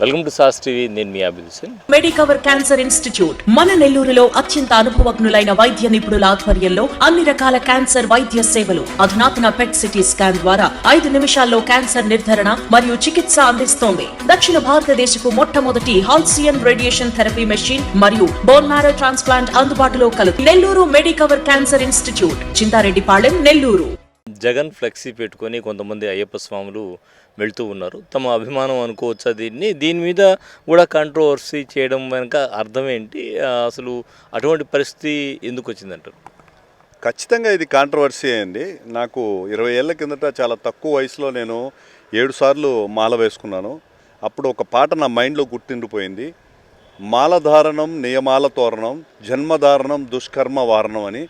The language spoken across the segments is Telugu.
వెల్కమ్ టు సాస్ టీవీ. నేను మీ Abhil Hussain Medicover cancer institute మన నెల్లూరులో అత్యంత అనుభవజ్ఞులైన వైద్య నిపుణుల ఆధ్వర్యంలో అన్ని రకాల క్యాన్సర్ వైద్య సేవలు అధునాతన పెట్ సిటీ స్కాన్ ద్వారా ఐదు నిమిషాల్లో క్యాన్సర్ నిర్ధారణ మరియు చికిత్స అందిస్తోంది. దక్షిణ భారతదేశపు మొట్టమొదటి హాల్సియన్ రేడియేషన్ థెరపీ మెషిన్ మరియు బోన్ మ్యారో ట్రాన్స్ప్లాంట్ అందుబాటులో కలదు Nellore Medicover cancer institute Chintareddypalem Nellore. Jagan flexi పెట్టుకొని కొంతమంది అయ్యప్ప స్వాములు వెళ్తూ ఉన్నారు. తమ అభిమానం అనుకోవచ్చా దీన్ని? దీని మీద కూడా కాంట్రవర్సీ చేయడం వెనుక అర్థం ఏంటి? అసలు అటువంటి పరిస్థితి ఎందుకు వచ్చిందంటారు? ఖచ్చితంగా ఇది కాంట్రవర్సీ అయింది నాకు ఇరవై ఏళ్ళ కిందట చాలా తక్కువ వయసులో నేను ఏడు సార్లు మాల వేసుకున్నాను. అప్పుడు ఒక పాట నా మైండ్లో గుర్తుండిపోయింది. మాలధారణం నియమాల తోరణం జన్మధారణం దుష్కర్మ వారణం అని.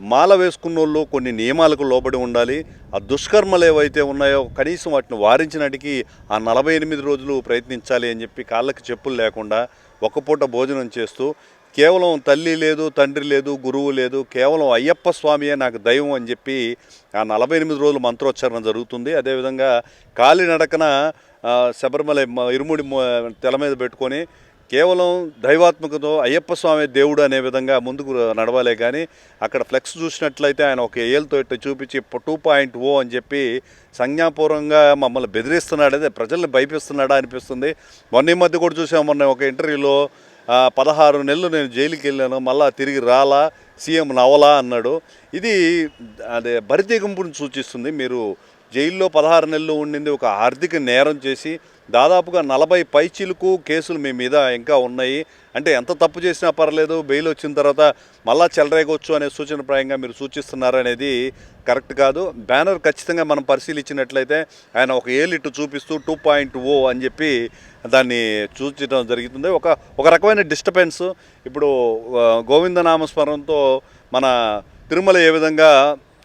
మాల వేసుకున్న వాళ్ళు కొన్ని నియమాలకు లోబడి ఉండాలి. ఆ దుష్కర్మలు ఏవైతే ఉన్నాయో కనీసం వాటిని వారించినటికి ఆ నలభై ఎనిమిది రోజులు ప్రయత్నించాలి అని చెప్పి కాళ్ళకి చెప్పులు లేకుండా ఒక పూట భోజనం చేస్తూ కేవలం తల్లి లేదు తండ్రి లేదు గురువు లేదు కేవలం అయ్యప్ప స్వామియే నాకు దైవం అని చెప్పి ఆ నలభై ఎనిమిది రోజులు మంత్రోచ్చారణ జరుగుతుంది. అదేవిధంగా కాలినడకన శబరిమల మ- ఇరుముడి తెల మీద పెట్టుకొని కేవలం దైవాత్మకతో అయ్యప్ప స్వామి దేవుడు అనే విధంగా ముందుకు నడవాలే కానీ అక్కడ ఫ్లెక్స్ చూసినట్లయితే ఆయన ఒక ఏళ్ళతో ఇట్లా చూపించి టూ పాయింట్ ఓ అని చెప్పి సంజ్ఞాపూర్వంగా మమ్మల్ని బెదిరిస్తున్నాడు. అదే ప్రజల్ని భయపిస్తున్నాడా అనిపిస్తుంది. మొన్న ఈ మధ్య కూడా చూసాం మొన్న ఒక ఇంటర్వ్యూలో పదహారు నెలలు నేను జైలుకి వెళ్ళాను మళ్ళా తిరిగి రాలా సీఎం నవలా అన్నాడు. ఇది అదే బరితెగింపుని సూచిస్తుంది. మీరు జైల్లో పదహారు నెలలు ఉండింది ఒక ఆర్థిక నేరం చేసి దాదాపుగా నలభై పైచీలకు కేసులు మీ మీద ఇంకా ఉన్నాయి. అంటే ఎంత తప్పు చేసినా పర్లేదు బెయిల్ వచ్చిన తర్వాత మళ్ళా చెలరేగొచ్చు అనే సూచన ప్రాయంగా మీరు సూచిస్తున్నారనేది కరెక్ట్ కాదు. బ్యానర్ ఖచ్చితంగా మనం పరిశీలించినట్లయితే ఆయన ఒక ఏలిట్టు చూపిస్తూ టూ పాయింట్ ఓ అని చెప్పి దాన్ని సూచించడం జరుగుతుంది. ఒక ఒక రకమైన డిస్టర్బెన్స్. ఇప్పుడు గోవిందనామస్మరణతో మన తిరుమల ఏ విధంగా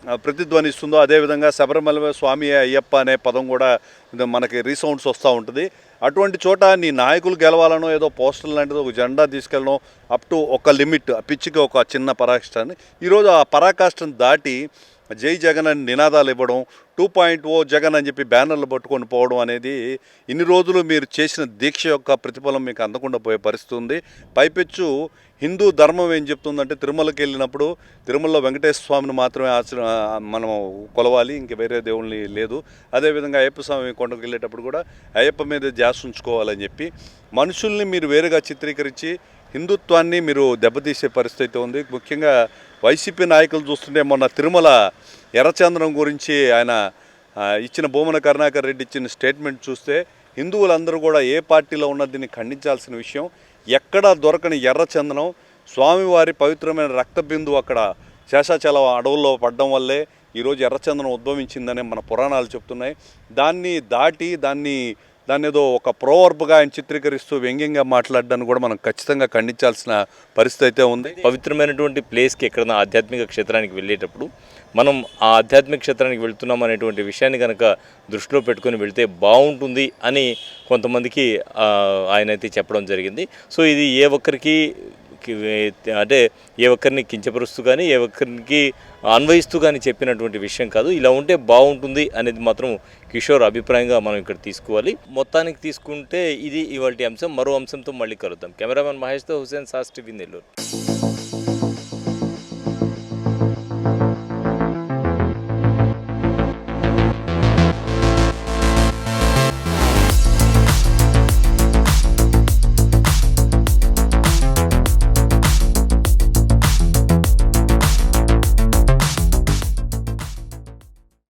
ప్రతిధ్వనిస్తుందో అదేవిధంగా శబరిమల స్వామి అయ్యప్ప అనే పదం కూడా మనకి రీసౌండ్స్ వస్తూ ఉంటుంది. అటువంటి చోట నీ నాయకులు గెలవాలనో ఏదో పోస్టర్ లాంటిది ఒక జెండా తీసుకెళ్ళడం అప్ టు ఒక లిమిట్ పిచ్చికి ఒక చిన్న పరాకాష్ఠాన్ని. ఈరోజు ఆ పరాకాష్ఠను దాటి జై జగన్ అని నినాదాలు ఇవ్వడం టూ పాయింట్ ఓ జగన్ అని చెప్పి బ్యానర్లు పట్టుకొని పోవడం అనేది ఇన్ని రోజులు మీరు చేసిన దీక్ష యొక్క ప్రతిఫలం మీకు అందకుండా పోయే పరిస్థితి ఉంది పైపెచ్చు హిందూ ధర్మం ఏం చెప్తుందంటే తిరుమలకి వెళ్ళినప్పుడు తిరుమలలో వెంకటేశ్వర స్వామిని మాత్రమే ఆచర మనం కొలవాలి ఇంక వేరే దేవుళ్ళని లేదు. అదేవిధంగా అయ్యప్ప స్వామి కొండకు వెళ్ళేటప్పుడు కూడా అయ్యప్ప మీద ధ్యాస ఉంచుకోవాలని చెప్పి మనుషుల్ని మీరు వేరుగా చిత్రీకరించి హిందుత్వాన్ని మీరు దెబ్బతీసే పరిస్థితి అయితే ఉంది. ముఖ్యంగా వైసీపీ నాయకులు చూస్తుంటే మొన్న తిరుమల ఎర్రచంద్రం గురించి ఆయన ఇచ్చిన భూమన కరుణాకర్ రెడ్డి ఇచ్చిన స్టేట్మెంట్ చూస్తే హిందువులందరూ కూడా ఏ పార్టీలో ఉన్న దీన్ని ఖండించాల్సిన విషయం. ఎక్కడా దొరకని ఎర్రచందనం స్వామివారి పవిత్రమైన రక్తబిందు అక్కడ శేషాచలం అడవుల్లో పడడం వల్లే ఈరోజు ఎర్రచందనం ఉద్భవించిందనే మన పురాణాలు చెప్తున్నాయి. దాన్ని దాటి దాన్ని దాన్ని ఏదో ఒక ప్రోవర్బ్గా ఆయన చిత్రీకరిస్తూ వ్యంగ్యంగా మాట్లాడడాన్ని కూడా మనం ఖచ్చితంగా ఖండించాల్సిన పరిస్థితి అయితే ఉంది. పవిత్రమైనటువంటి ప్లేస్కి ఎక్కడైనా ఆధ్యాత్మిక క్షేత్రానికి వెళ్ళేటప్పుడు మనం ఆ ఆధ్యాత్మిక క్షేత్రానికి వెళ్తున్నాం అనేటువంటి విషయాన్ని కనుక దృష్టిలో పెట్టుకొని వెళ్తే బాగుంటుంది అని కొంతమందికి ఆయన అయితే చెప్పడం జరిగింది. సో ఇది ఏ ఒక్కరికి అంటే ఏ ఒక్కరిని కించపరుస్తూ కానీ ఏ ఒక్కరికి అన్వయిస్తూ కానీ చెప్పినటువంటి విషయం కాదు. ఇలా ఉంటే బాగుంటుంది అనేది మాత్రం కిషోర్ అభిప్రాయంగా మనం ఇక్కడ తీసుకోవాలి. మొత్తానికి తీసుకుంటే ఇది ఇవాళ అంశం. మరో అంశంతో మళ్ళీ కలుద్దాం. కెమెరామెన్ మహేష్తో హుసేన్ సాస్ టీవీ నెల్లూరు.